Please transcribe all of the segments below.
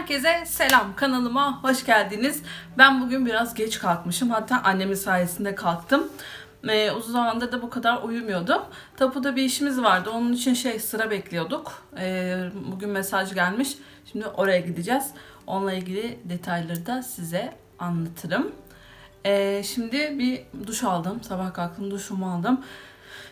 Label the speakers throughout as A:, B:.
A: Herkese selam kanalıma hoş geldiniz. Ben bugün biraz geç kalkmışım. Hatta annemin sayesinde kalktım. Ee, uzun zamandır da bu kadar uyumuyordum. Tapuda bir işimiz vardı. Onun için şey sıra bekliyorduk. Ee, bugün mesaj gelmiş. Şimdi oraya gideceğiz. Onunla ilgili detayları da size anlatırım. Ee, şimdi bir duş aldım. Sabah kalktım duşumu aldım.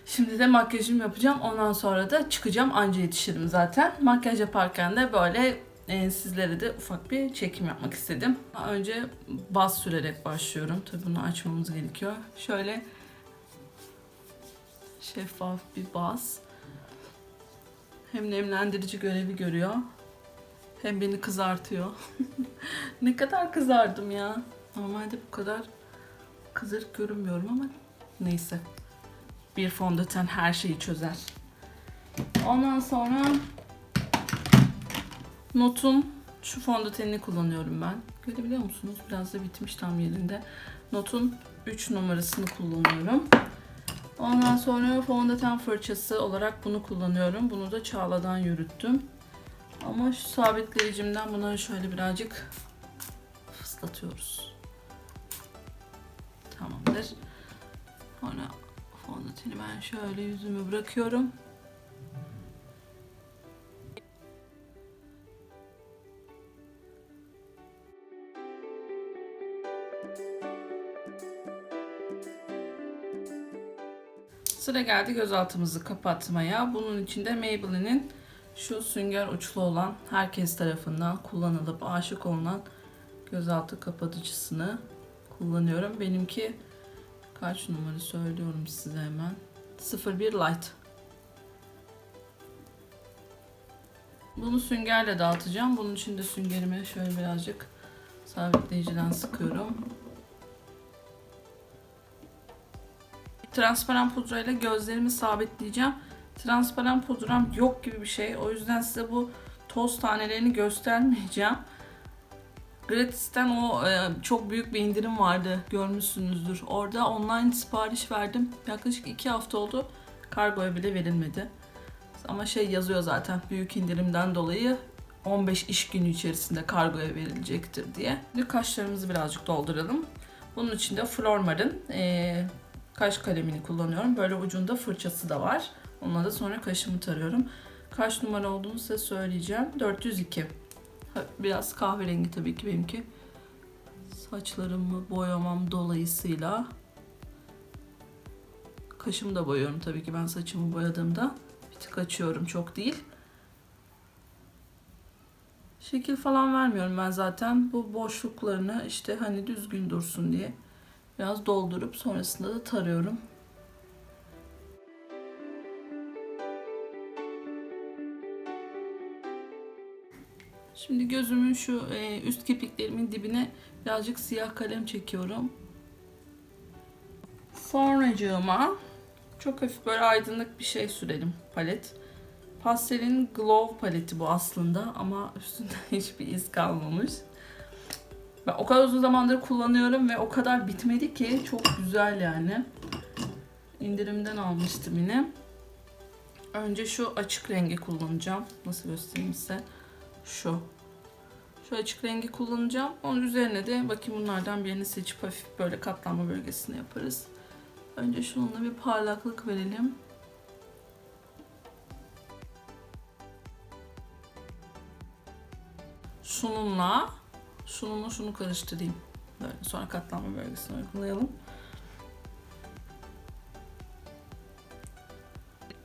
A: Şimdi de makyajımı yapacağım. Ondan sonra da çıkacağım. Anca yetişirim zaten. Makyaj yaparken de böyle e, sizlere de ufak bir çekim yapmak istedim. Önce baz sürerek başlıyorum. Tabii bunu açmamız gerekiyor. Şöyle şeffaf bir baz. Hem nemlendirici görevi görüyor. Hem beni kızartıyor. ne kadar kızardım ya. Normalde bu kadar kızarık görünmüyorum ama neyse. Bir fondöten her şeyi çözer. Ondan sonra Not'un şu fondötenini kullanıyorum ben. Görebiliyor musunuz? Biraz da bitmiş tam yerinde. Not'un 3 numarasını kullanıyorum. Ondan sonra fondöten fırçası olarak bunu kullanıyorum. Bunu da Çağla'dan yürüttüm. Ama şu sabitleyicimden bunları şöyle birazcık fıslatıyoruz. Tamamdır. Sonra fondöteni ben şöyle yüzümü bırakıyorum. Sıra geldi gözaltımızı kapatmaya. Bunun için de Maybelline'in şu sünger uçlu olan herkes tarafından kullanılıp aşık olunan gözaltı kapatıcısını kullanıyorum. Benimki kaç numara söylüyorum size hemen. 01 Light. Bunu süngerle dağıtacağım. Bunun için de süngerimi şöyle birazcık sabitleyiciden sıkıyorum. Transparan pudrayla gözlerimi sabitleyeceğim. Transparan pudram yok gibi bir şey. O yüzden size bu toz tanelerini göstermeyeceğim. Gratis'ten o e, çok büyük bir indirim vardı. Görmüşsünüzdür. Orada online sipariş verdim. Yaklaşık 2 hafta oldu. Kargoya bile verilmedi. Ama şey yazıyor zaten büyük indirimden dolayı 15 iş günü içerisinde kargoya verilecektir diye. Şimdi kaşlarımızı birazcık dolduralım. Bunun için de Flormar'ın e, kaş kalemini kullanıyorum. Böyle ucunda fırçası da var. Onunla da sonra kaşımı tarıyorum. Kaç numara olduğunu size söyleyeceğim. 402. Biraz kahverengi tabii ki benimki. Saçlarımı boyamam dolayısıyla kaşımı da boyuyorum tabii ki ben saçımı boyadığımda. Bir tık açıyorum çok değil. Şekil falan vermiyorum ben zaten. Bu boşluklarını işte hani düzgün dursun diye Biraz doldurup sonrasında da tarıyorum. Şimdi gözümün şu e, üst kirpiklerimin dibine birazcık siyah kalem çekiyorum. Sonracığıma çok hafif böyle aydınlık bir şey sürelim palet. Pastelin Glow paleti bu aslında ama üstünde hiçbir iz kalmamış. Ben o kadar uzun zamandır kullanıyorum ve o kadar bitmedi ki çok güzel yani. İndirimden almıştım yine. Önce şu açık rengi kullanacağım. Nasıl göstereyim size? Şu. Şu açık rengi kullanacağım. Onun üzerine de bakayım bunlardan birini seçip hafif böyle katlanma bölgesine yaparız. Önce şununla bir parlaklık verelim. Şununla şununla şunu karıştırayım. Böyle sonra katlanma bölgesine uygulayalım.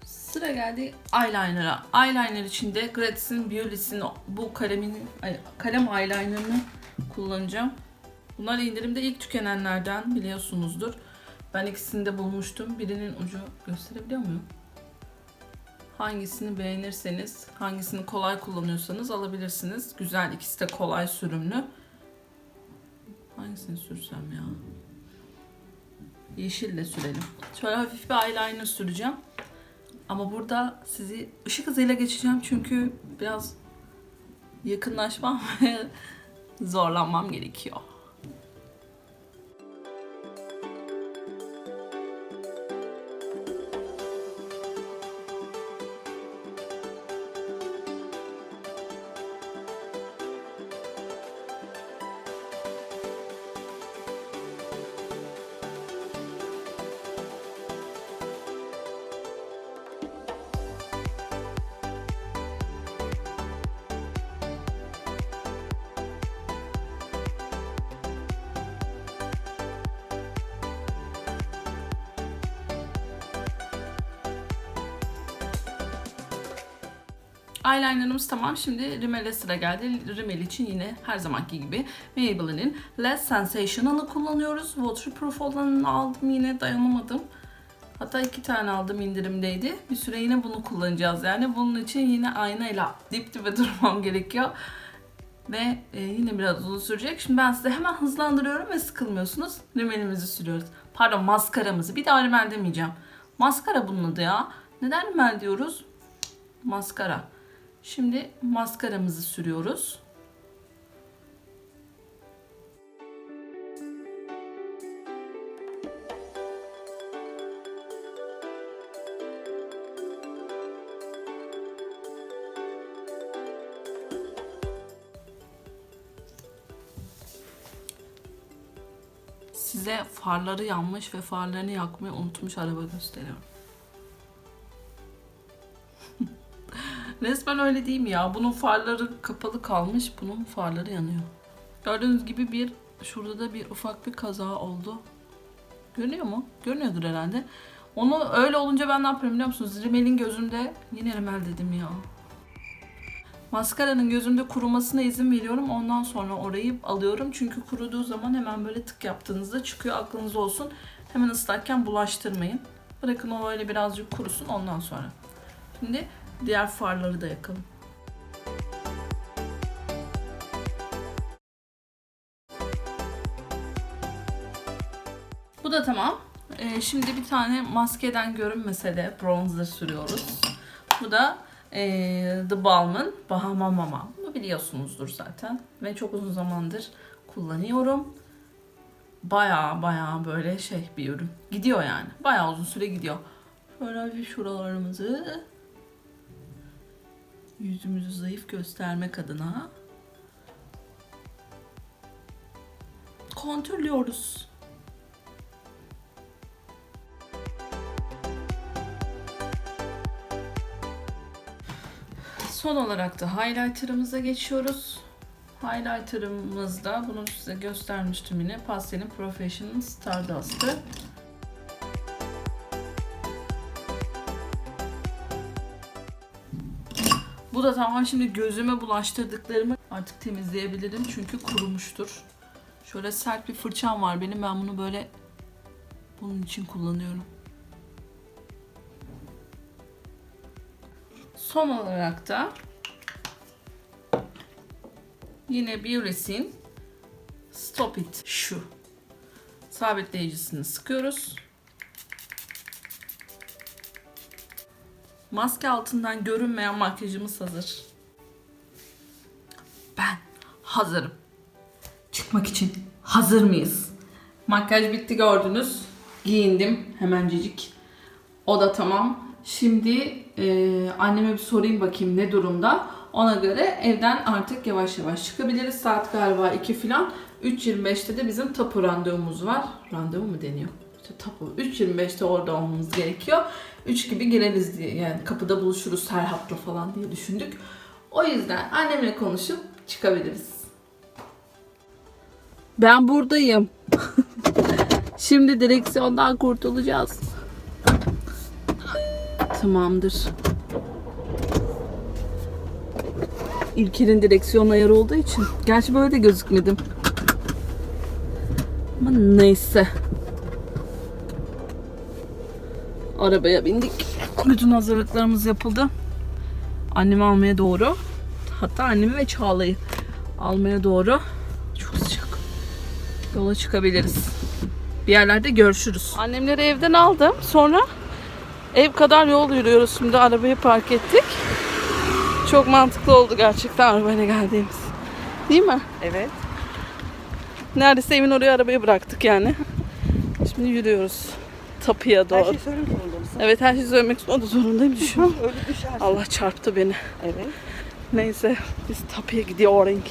A: Sıra geldi eyeliner'a. Eyeliner için de Gratis'in Beauty's'in bu kalemin kalem eyeliner'ını kullanacağım. Bunlar indirimde ilk tükenenlerden biliyorsunuzdur. Ben ikisini de bulmuştum. Birinin ucu gösterebiliyor muyum? Hangisini beğenirseniz, hangisini kolay kullanıyorsanız alabilirsiniz. Güzel, ikisi de kolay sürümlü. Hangisini sürsem ya? Yeşille sürelim. Şöyle hafif bir eyeliner süreceğim. Ama burada sizi ışık hızıyla geçeceğim çünkü biraz yakınlaşmam ve zorlanmam gerekiyor. Eyelinerımız tamam. Şimdi rimele sıra geldi. Rimel için yine her zamanki gibi Maybelline'in Less Sensational'ı kullanıyoruz. Waterproof olanını aldım yine dayanamadım. Hatta iki tane aldım indirimdeydi. Bir süre yine bunu kullanacağız yani. Bunun için yine aynayla dip dibe durmam gerekiyor. Ve e, yine biraz uzun sürecek. Şimdi ben size hemen hızlandırıyorum ve sıkılmıyorsunuz. Rimelimizi sürüyoruz. Pardon maskaramızı. Bir daha rimel demeyeceğim. Maskara bunun adı ya. Neden rimel diyoruz? Maskara. Şimdi maskaramızı sürüyoruz. Size farları yanmış ve farlarını yakmayı unutmuş araba gösteriyorum. Resmen öyle değil mi ya? Bunun farları kapalı kalmış, bunun farları yanıyor. Gördüğünüz gibi bir şurada da bir ufak bir kaza oldu. Görünüyor mu? Görünüyordur herhalde. Onu öyle olunca ben ne yapıyorum biliyor musunuz? Rimel'in gözünde yine rimel dedim ya. Maskaranın gözümde kurumasına izin veriyorum. Ondan sonra orayı alıyorum. Çünkü kuruduğu zaman hemen böyle tık yaptığınızda çıkıyor. Aklınızda olsun. Hemen ıslakken bulaştırmayın. Bırakın o öyle birazcık kurusun ondan sonra. Şimdi diğer farları da yakalım. Bu da tamam. Ee, şimdi bir tane maskeden görünmese de bronzer sürüyoruz. Bu da ee, The Balm'ın Bahama Mama. Bunu biliyorsunuzdur zaten. Ve çok uzun zamandır kullanıyorum. Baya baya böyle şey bir ürün. Gidiyor yani. Baya uzun süre gidiyor. Şöyle hafif şuralarımızı yüzümüzü zayıf göstermek adına kontürlüyoruz. Son olarak da highlighter'ımıza geçiyoruz. Highlighter'ımızda bunu size göstermiştim yine. Pastel'in Professional Stardust'ı. Bu da tamam. Şimdi gözüme bulaştırdıklarımı artık temizleyebilirim. Çünkü kurumuştur. Şöyle sert bir fırçam var benim. Ben bunu böyle bunun için kullanıyorum. Son olarak da yine Beauty'sin Stop It şu sabitleyicisini sıkıyoruz. Maske altından görünmeyen makyajımız hazır. Ben hazırım. Çıkmak için hazır mıyız? Makyaj bitti gördünüz. Giyindim hemencecik. O da tamam. Şimdi e, anneme bir sorayım bakayım ne durumda. Ona göre evden artık yavaş yavaş çıkabiliriz. Saat galiba 2 filan. 3.25'te de bizim tapu randevumuz var. Randevu mu deniyor? İşte tapu. 3.25'te orada olmamız gerekiyor. 3 gibi gireriz diye yani kapıda buluşuruz Serhat'la falan diye düşündük. O yüzden annemle konuşup çıkabiliriz. Ben buradayım. Şimdi direksiyondan kurtulacağız. Tamamdır. İlker'in direksiyon ayarı olduğu için. Gerçi böyle de gözükmedim. Ama neyse. Arabaya bindik. Bütün hazırlıklarımız yapıldı. Annemi almaya doğru. Hatta annemi ve Çağla'yı almaya doğru. Çok sıcak. Yola çıkabiliriz. Bir yerlerde görüşürüz. Annemleri evden aldım. Sonra ev kadar yol yürüyoruz. Şimdi arabayı park ettik. Çok mantıklı oldu gerçekten arabayla geldiğimiz. Değil mi?
B: Evet.
A: Neredeyse evin oraya arabayı bıraktık yani. Şimdi yürüyoruz. Tapıya
B: Her
A: doğru.
B: şey söylemek zorunda mısın?
A: Evet her şeyi söylemek o da zorundayım düşün.
B: Öyle düşersin.
A: Allah çarptı beni.
B: Evet.
A: Neyse biz tapıya gidiyoruz.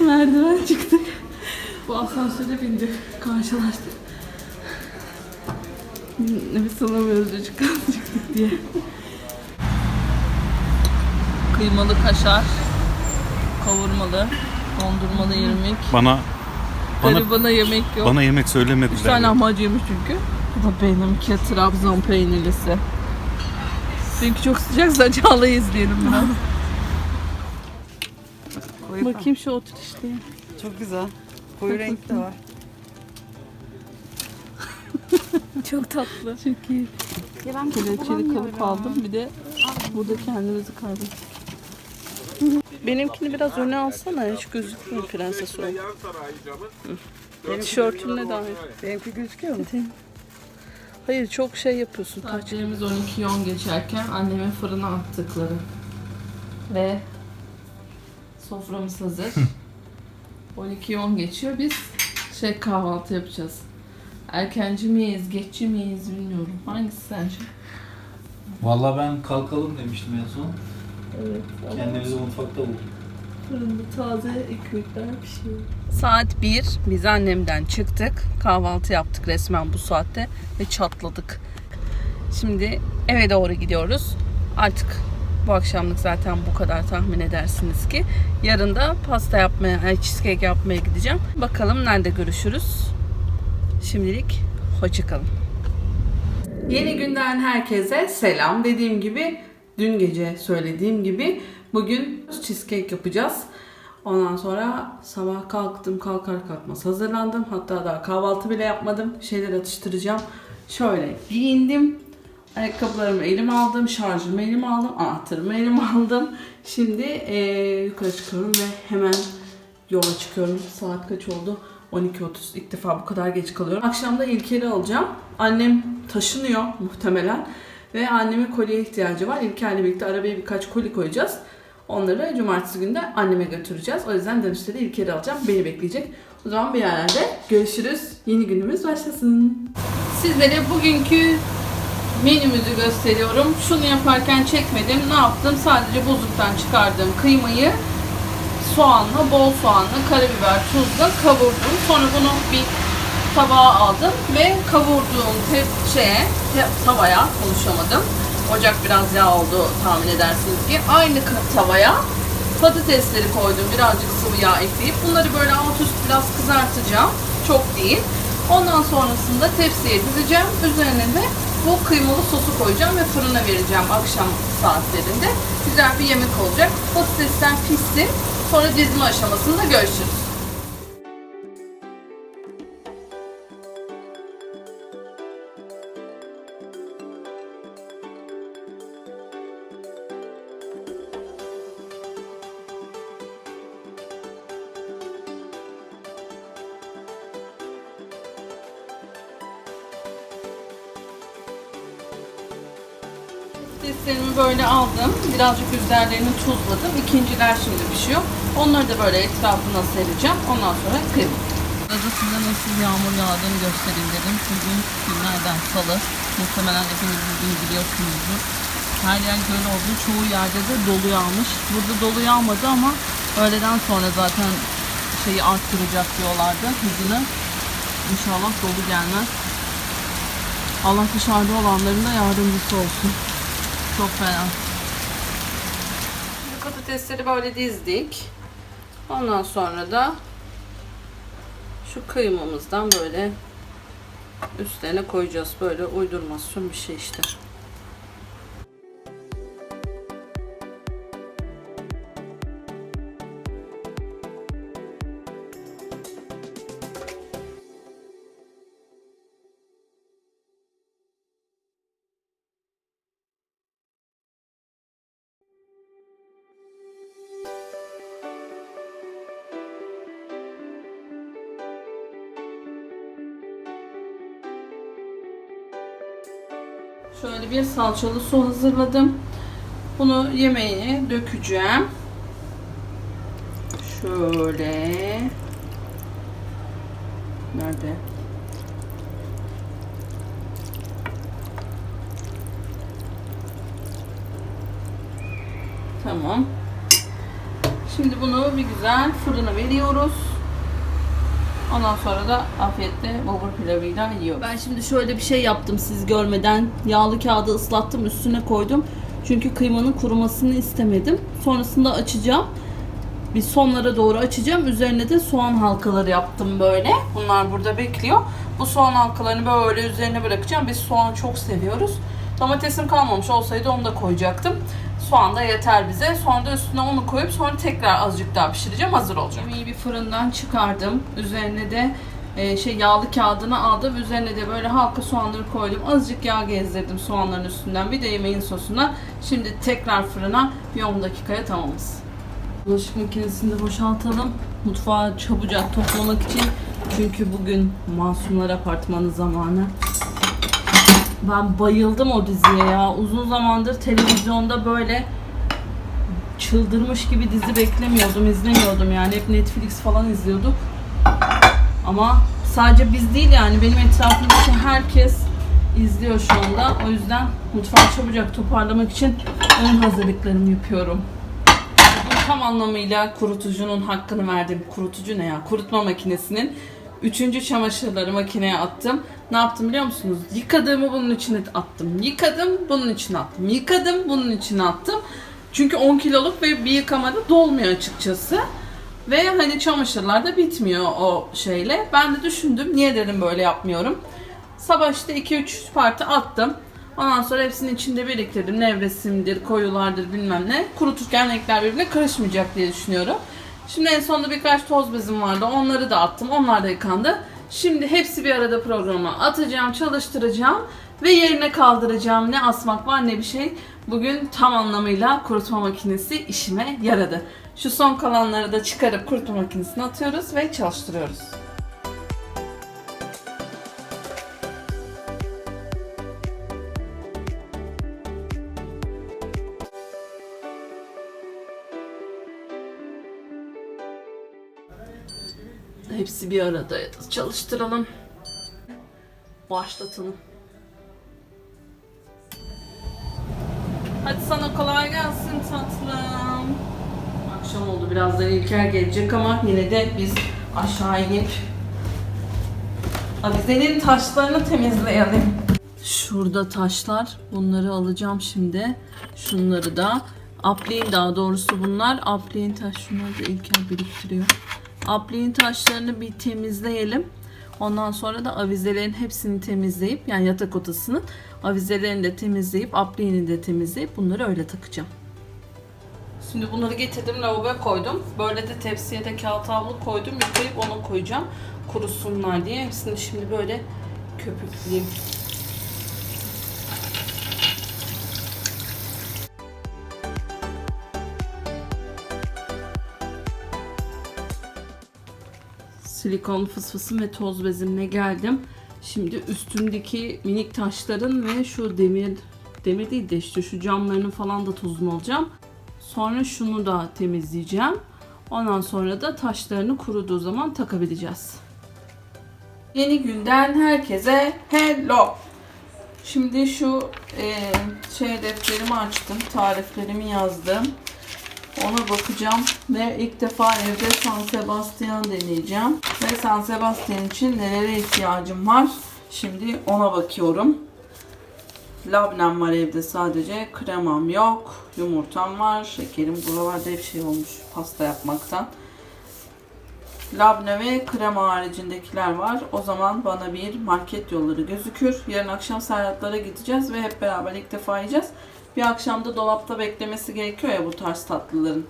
A: Merdiven çıktık. Bu asansöre bindik. Karşılaştık. Nefes alamıyoruz çocuk çıktık diye. Kıymalı kaşar, kavurmalı, dondurmalı irmik.
C: Bana bana
A: Garibana yemek yok.
C: bana yemek
A: Üç
C: söylemediler.
A: tane lahmacun yemiş çünkü. Bu da benimki Trabzon peynirlisi. Çünkü çok sıcaksa Çağla'yı izleyelim biraz. Bakayım şu otur işte.
B: Çok güzel. Koyu renk de var.
C: Çok tatlı.
A: Çok iyi.
C: Ya ben
A: Kelepçeli kalıp aldım. Bir de burada kendimizi kaybettik. Benimkini biraz öne alsana. Hiç gözükmüyor prenses o. Tişörtünle dahil.
B: Benimki gözüküyor mu?
A: Hayır çok şey yapıyorsun. Saatlerimiz 12.10 geçerken annemin fırına attıkları. Ve soframız hazır. 12.10 geçiyor. Biz şey kahvaltı yapacağız. Erkenci miyiz, geçici miyiz bilmiyorum. Hangisi sence?
D: Vallahi ben kalkalım demiştim en son.
A: Evet.
D: Kendimizi mutfakta bulduk.
A: Fırında taze ekmekler pişiyor. Saat 1. Biz annemden çıktık. Kahvaltı yaptık resmen bu saatte. Ve çatladık. Şimdi eve doğru gidiyoruz. Artık bu akşamlık zaten bu kadar tahmin edersiniz ki. Yarın da pasta yapmaya, ay, cheesecake yapmaya gideceğim. Bakalım nerede görüşürüz. Şimdilik hoşçakalın. Yeni günden herkese selam. Dediğim gibi dün gece söylediğim gibi bugün cheesecake yapacağız. Ondan sonra sabah kalktım kalkar kalkmaz hazırlandım. Hatta daha kahvaltı bile yapmadım. Şeyler atıştıracağım. Şöyle giyindim. Ayakkabılarımı elime aldım. Şarjımı elime aldım. Anahtarımı elime aldım. Şimdi eee, yukarı çıkıyorum ve hemen yola çıkıyorum. Saat kaç oldu? 12.30. İlk defa bu kadar geç kalıyorum. Akşam da İlker'i alacağım. Annem taşınıyor muhtemelen. Ve annemin kolyeye ihtiyacı var. İlker'le birlikte arabaya birkaç koli koyacağız. Onları cumartesi günü de anneme götüreceğiz. O yüzden dönüşte de İlker'i alacağım. Beni bekleyecek. O zaman bir yerlerde görüşürüz. Yeni günümüz başlasın. Sizlere bugünkü menümüzü gösteriyorum. Şunu yaparken çekmedim. Ne yaptım? Sadece buzluktan çıkardığım kıymayı soğanla, bol soğanla, karabiber, tuzla kavurdum. Sonra bunu bir tabağa aldım ve kavurduğum te- şeye, te- tavaya konuşamadım. Ocak biraz yağ oldu tahmin edersiniz ki. Aynı tavaya patatesleri koydum. Birazcık sıvı yağ ekleyip bunları böyle alt üst biraz kızartacağım. Çok değil. Ondan sonrasında tepsiye dizeceğim. Üzerine de bu kıymalı sosu koyacağım ve fırına vereceğim akşam saatlerinde. Güzel bir yemek olacak. Patatesler pişsin. Sonra dizme aşamasında görüşürüz. Birazcık üzerlerini tuzladım. İkinciler şimdi pişiyor. Onları da böyle etrafına sereceğim. Ondan sonra. Burada size nasıl yağmur yağdığını göstereyim dedim. Bugün günlerden salı. Muhtemelen hepiniz bugün biliyorsunuzdur. Her yer göl oldu. Çoğu yerde de dolu yağmış. Burada dolu yağmadı ama öğleden sonra zaten şeyi arttıracak diyorlardı hızını. İnşallah dolu gelmez. Allah dışarıda olanların da yardımcısı olsun. Çok fena. Patatesleri böyle dizdik. Ondan sonra da şu kıymamızdan böyle üstlerine koyacağız. Böyle uydurmasyon bir şey işte. Şöyle bir salçalı su hazırladım. Bunu yemeğe dökeceğim. Şöyle. Nerede? Tamam. Şimdi bunu bir güzel fırına veriyoruz. Ondan sonra da afiyetle bulgur pilavıyla yiyor. Ben şimdi şöyle bir şey yaptım siz görmeden. Yağlı kağıdı ıslattım üstüne koydum. Çünkü kıymanın kurumasını istemedim. Sonrasında açacağım. Bir sonlara doğru açacağım. Üzerine de soğan halkaları yaptım böyle. Bunlar burada bekliyor. Bu soğan halkalarını böyle üzerine bırakacağım. Biz soğan çok seviyoruz. Domatesim kalmamış olsaydı onu da koyacaktım. Soğan da yeter bize. Sonra da üstüne onu koyup sonra tekrar azıcık daha pişireceğim. Hazır olacak. İyi bir fırından çıkardım. Üzerine de e, şey yağlı kağıdını aldım. Üzerine de böyle halka soğanları koydum. Azıcık yağ gezdirdim soğanların üstünden. Bir de yemeğin sosuna. Şimdi tekrar fırına bir 10 dakikaya tamamız. Bulaşık makinesini de boşaltalım. Mutfağı çabucak toplamak için. Çünkü bugün Masumlar Apartmanı zamanı. Ben bayıldım o diziye ya. Uzun zamandır televizyonda böyle çıldırmış gibi dizi beklemiyordum, izlemiyordum yani. Hep Netflix falan izliyorduk. Ama sadece biz değil yani benim etrafımdaki herkes izliyor şu anda. O yüzden mutfağı çabucak toparlamak için ön hazırlıklarımı yapıyorum. Bugün tam anlamıyla kurutucunun hakkını verdim. Kurutucu ne ya? Kurutma makinesinin üçüncü çamaşırları makineye attım. Ne yaptım biliyor musunuz? Yıkadığımı bunun içine attım. Yıkadım, bunun içine attım. Yıkadım, bunun içine attım. Çünkü 10 kiloluk ve bir yıkamada dolmuyor açıkçası. Ve hani çamaşırlar da bitmiyor o şeyle. Ben de düşündüm niye dedim böyle yapmıyorum. Sabah işte 2-3 parti attım. Ondan sonra hepsini içinde biriktirdim. Nevresimdir, koyulardır bilmem ne. Kuruturken renkler birbirine karışmayacak diye düşünüyorum. Şimdi en sonunda birkaç toz bezim vardı. Onları da attım. Onlar da yıkandı. Şimdi hepsi bir arada programa atacağım, çalıştıracağım ve yerine kaldıracağım. Ne asmak var ne bir şey. Bugün tam anlamıyla kurutma makinesi işime yaradı. Şu son kalanları da çıkarıp kurutma makinesine atıyoruz ve çalıştırıyoruz. Hepsi bir arada çalıştıralım. Başlatalım. Hadi sana kolay gelsin tatlım. Akşam oldu birazdan İlker gelecek ama yine de biz aşağı inip avizenin taşlarını temizleyelim. Şurada taşlar. Bunları alacağım şimdi. Şunları da. Apliğin daha doğrusu bunlar. Apliğin taş şunları da İlker biriktiriyor. Apliğin taşlarını bir temizleyelim. Ondan sonra da avizelerin hepsini temizleyip yani yatak odasının avizelerini de temizleyip apliğini de temizleyip bunları öyle takacağım. Şimdi bunları getirdim lavaboya koydum. Böyle de tepsiye de kağıt havlu koydum. Yıkayıp ona koyacağım. Kurusunlar diye. Hepsini şimdi böyle köpükleyeyim. Silikon fısfısım ve toz bezimle geldim. Şimdi üstündeki minik taşların ve şu demir demir değil de işte şu camlarının falan da tozunu alacağım. Sonra şunu da temizleyeceğim. Ondan sonra da taşlarını kuruduğu zaman takabileceğiz. Yeni günden herkese hello. Şimdi şu e, şey defterimi açtım. Tariflerimi yazdım. Ona bakacağım ve ilk defa evde San Sebastian deneyeceğim. Ve San Sebastian için nelere ihtiyacım var? Şimdi ona bakıyorum. Labnem var evde sadece. Kremam yok. Yumurtam var. Şekerim buralarda hep şey olmuş pasta yapmaktan. Labne ve krema haricindekiler var. O zaman bana bir market yolları gözükür. Yarın akşam Serhatlara gideceğiz ve hep beraber ilk defa yiyeceğiz. Bir akşamda dolapta beklemesi gerekiyor ya bu tarz tatlıların.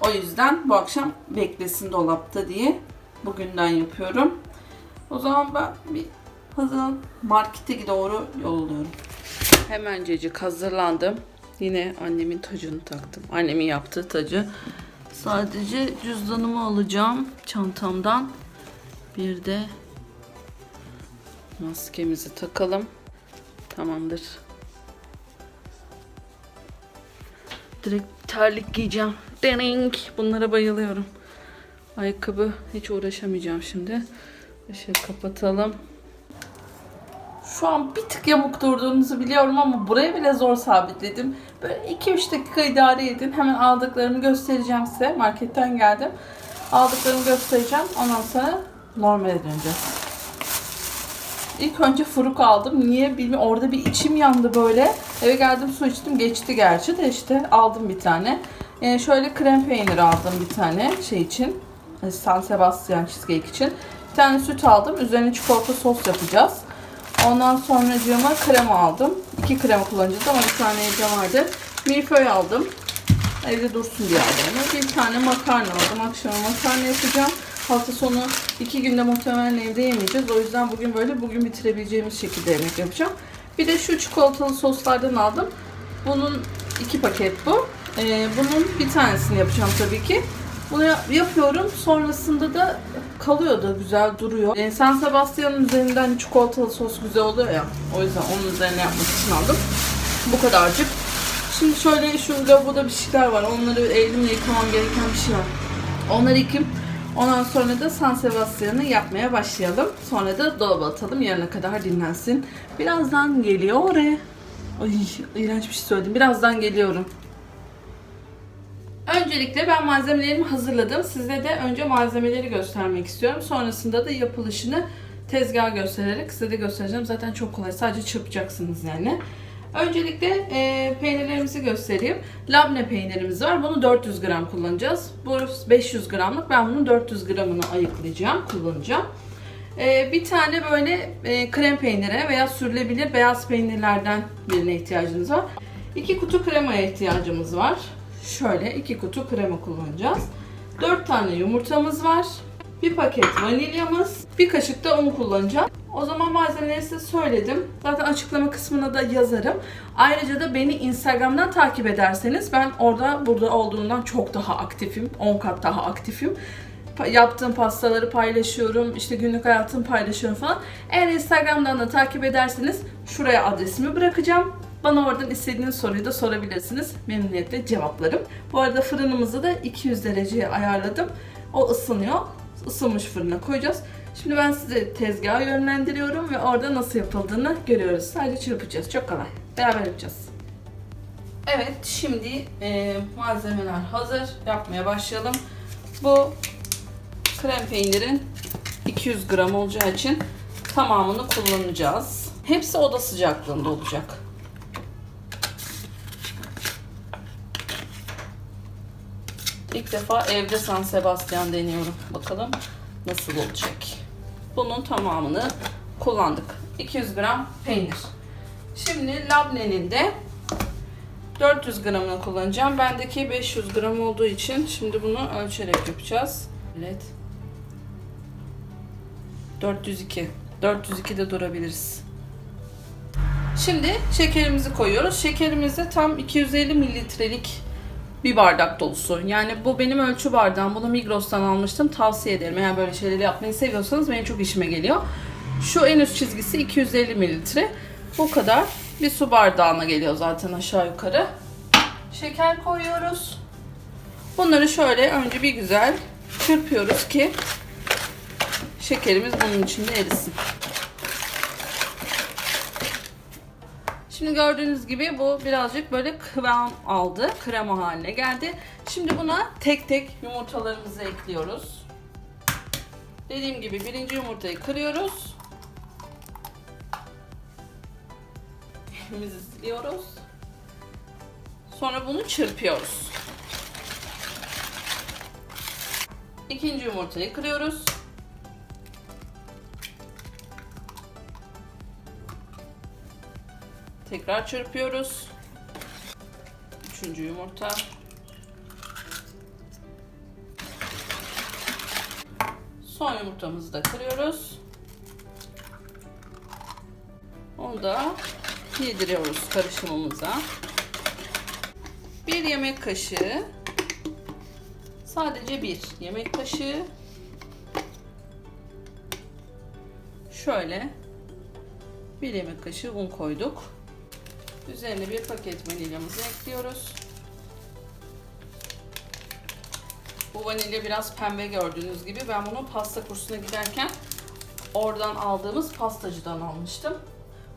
A: O yüzden bu akşam beklesin dolapta diye bugünden yapıyorum. O zaman ben bir hazırlan markete doğru yol alıyorum. Hemencecik hazırlandım. Yine annemin tacını taktım. Annemin yaptığı tacı. Sadece cüzdanımı alacağım çantamdan. Bir de maskemizi takalım. Tamamdır. Direkt terlik giyeceğim. Dening. Bunlara bayılıyorum. Ayakkabı hiç uğraşamayacağım şimdi. Işığı kapatalım. Şu an bir tık yamuk durduğunuzu biliyorum ama buraya bile zor sabitledim. Böyle 2-3 dakika idare edin. Hemen aldıklarımı göstereceğim size. Marketten geldim. Aldıklarımı göstereceğim. Ondan sonra normale döneceğiz. İlk önce furuk aldım. Niye bilmiyorum. Orada bir içim yandı böyle. Eve geldim su içtim. Geçti gerçi de işte aldım bir tane. Ee, şöyle krem peynir aldım bir tane şey için. San Sebastian cheesecake için. Bir tane süt aldım. Üzerine çikolata sos yapacağız. Ondan sonra cığıma krema aldım. İki krema kullanacağız ama bir tane evde vardı. Milföy aldım. Evde dursun diye aldım. Bir tane makarna aldım. Akşama makarna yapacağım. Hafta sonu iki günde muhtemelen evde yemeyeceğiz. O yüzden bugün böyle bugün bitirebileceğimiz şekilde yemek yapacağım. Bir de şu çikolatalı soslardan aldım. Bunun iki paket bu. Ee, bunun bir tanesini yapacağım tabii ki. Bunu ya- yapıyorum. Sonrasında da kalıyor da güzel duruyor. Ee, San Sebastian'ın üzerinden hani çikolatalı sos güzel oluyor ya. O yüzden onun üzerine yapmak için aldım. Bu kadarcık. Şimdi şöyle şu lavaboda bir şeyler var. Onları elimle yıkamam gereken bir şey var. Onları yıkayıp ondan sonra da San Sebastian'ı yapmaya başlayalım. Sonra da dolaba atalım. Yarına kadar dinlensin. Birazdan geliyor oraya. Ay iğrenç bir şey söyledim. Birazdan geliyorum. Öncelikle ben malzemelerimi hazırladım. Size de önce malzemeleri göstermek istiyorum. Sonrasında da yapılışını tezgah göstererek size de göstereceğim. Zaten çok kolay. Sadece çırpacaksınız yani. Öncelikle e, peynirlerimizi göstereyim. Labne peynirimiz var. Bunu 400 gram kullanacağız. Bu 500 gramlık. Ben bunun 400 gramını ayıklayacağım, kullanacağım. E, bir tane böyle e, krem peyniri veya sürülebilir beyaz peynirlerden birine ihtiyacınız var. İki kutu kremaya ihtiyacımız var. Şöyle iki kutu krema kullanacağız. 4 tane yumurtamız var. Bir paket vanilyamız, bir kaşık da un kullanacağım. O zaman malzemeleri size söyledim. Zaten açıklama kısmına da yazarım. Ayrıca da beni Instagram'dan takip ederseniz ben orada burada olduğundan çok daha aktifim. 10 kat daha aktifim. Yaptığım pastaları paylaşıyorum. işte günlük hayatımı paylaşıyorum falan. Eğer Instagram'dan da takip ederseniz şuraya adresimi bırakacağım. Bana oradan istediğiniz soruyu da sorabilirsiniz. Memnuniyetle cevaplarım. Bu arada fırınımızı da 200 dereceye ayarladım. O ısınıyor. Isınmış fırına koyacağız. Şimdi ben size tezgahı yönlendiriyorum ve orada nasıl yapıldığını görüyoruz. Sadece çırpacağız. Çok kolay. Beraber yapacağız. Evet, şimdi e, malzemeler hazır. Yapmaya başlayalım. Bu krem peynirin 200 gram olacağı için tamamını kullanacağız. Hepsi oda sıcaklığında olacak. İlk defa evde San Sebastian deniyorum. Bakalım nasıl olacak. Bunun tamamını kullandık. 200 gram peynir. Şimdi labnenin de 400 gramını kullanacağım. Bendeki 500 gram olduğu için şimdi bunu ölçerek yapacağız. Evet. 402. 402'de durabiliriz. Şimdi şekerimizi koyuyoruz. Şekerimizi tam 250 mililitrelik bir bardak dolusu. Yani bu benim ölçü bardağım. Bunu Migros'tan almıştım. Tavsiye ederim. Eğer böyle şeyleri yapmayı seviyorsanız benim çok işime geliyor. Şu en üst çizgisi 250 mililitre. Bu kadar. Bir su bardağına geliyor zaten aşağı yukarı. Şeker koyuyoruz. Bunları şöyle önce bir güzel çırpıyoruz ki şekerimiz bunun içinde erisin. Şimdi gördüğünüz gibi bu birazcık böyle kıvam aldı. Krema haline geldi. Şimdi buna tek tek yumurtalarımızı ekliyoruz. Dediğim gibi birinci yumurtayı kırıyoruz. Elimizi siliyoruz. Sonra bunu çırpıyoruz. İkinci yumurtayı kırıyoruz. Tekrar çırpıyoruz. Üçüncü yumurta. Son yumurtamızı da kırıyoruz. Onu da yediriyoruz karışımımıza. Bir yemek kaşığı sadece bir yemek kaşığı şöyle bir yemek kaşığı un koyduk. Üzerine bir paket vanilyamızı ekliyoruz. Bu vanilya biraz pembe gördüğünüz gibi. Ben bunu pasta kursuna giderken oradan aldığımız pastacıdan almıştım.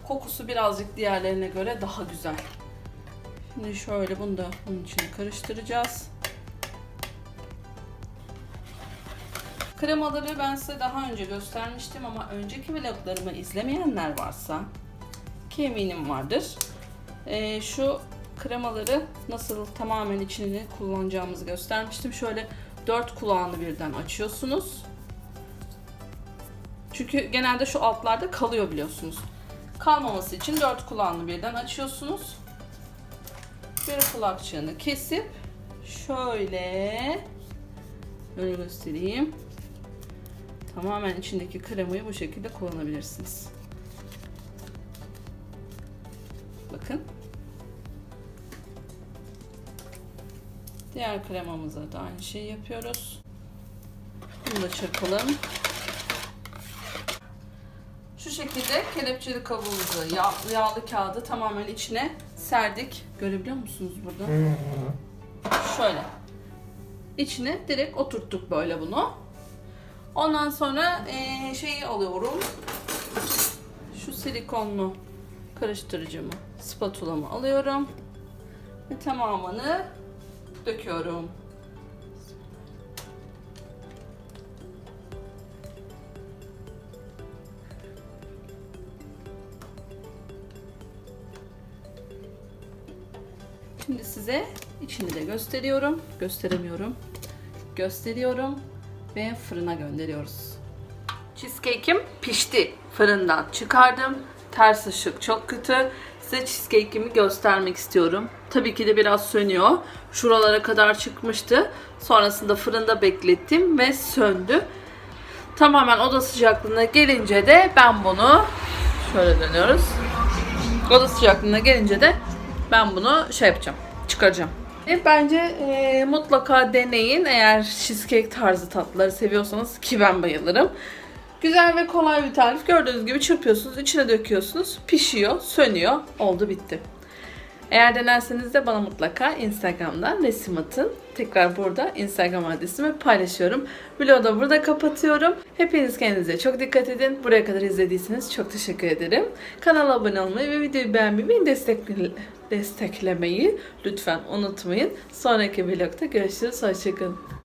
A: Kokusu birazcık diğerlerine göre daha güzel. Şimdi şöyle bunu da bunun içine karıştıracağız. Kremaları ben size daha önce göstermiştim ama önceki vloglarımı izlemeyenler varsa ki eminim vardır. Ee, şu kremaları nasıl tamamen içini kullanacağımızı göstermiştim. Şöyle dört kulağını birden açıyorsunuz. Çünkü genelde şu altlarda kalıyor biliyorsunuz. Kalmaması için dört kulağını birden açıyorsunuz. Bir kulakçığını kesip şöyle böyle göstereyim. Tamamen içindeki kremayı bu şekilde kullanabilirsiniz. Diğer kremamıza da aynı şeyi yapıyoruz. Bunu da çırpalım. Şu şekilde kelepçeli kabuğumuzu yağ, yağlı kağıdı tamamen içine serdik. Görebiliyor musunuz burada? Şöyle. İçine direkt oturttuk böyle bunu. Ondan sonra eee, şeyi alıyorum. Şu silikonlu karıştırıcımı, spatulamı alıyorum. Ve tamamını döküyorum. Şimdi size içini de gösteriyorum. Gösteremiyorum. Gösteriyorum ve fırına gönderiyoruz. Cheesecake'im pişti. Fırından çıkardım. Ters ışık çok kötü. Size cheesecake'imi göstermek istiyorum. Tabii ki de biraz sönüyor. Şuralara kadar çıkmıştı. Sonrasında fırında beklettim ve söndü. Tamamen oda sıcaklığına gelince de ben bunu şöyle dönüyoruz. Oda sıcaklığına gelince de ben bunu şey yapacağım. Çıkaracağım. E, Bence e, mutlaka deneyin eğer cheesecake tarzı tatlıları seviyorsanız ki ben bayılırım. Güzel ve kolay bir tarif. Gördüğünüz gibi çırpıyorsunuz, içine döküyorsunuz, pişiyor, sönüyor, oldu bitti. Eğer denerseniz de bana mutlaka Instagram'dan resim atın. Tekrar burada Instagram adresimi paylaşıyorum. Vlogu da burada kapatıyorum. Hepiniz kendinize çok dikkat edin. Buraya kadar izlediyseniz çok teşekkür ederim. Kanala abone olmayı ve videoyu beğenmeyi ve destekle- desteklemeyi lütfen unutmayın. Sonraki vlogda görüşürüz. Hoşçakalın.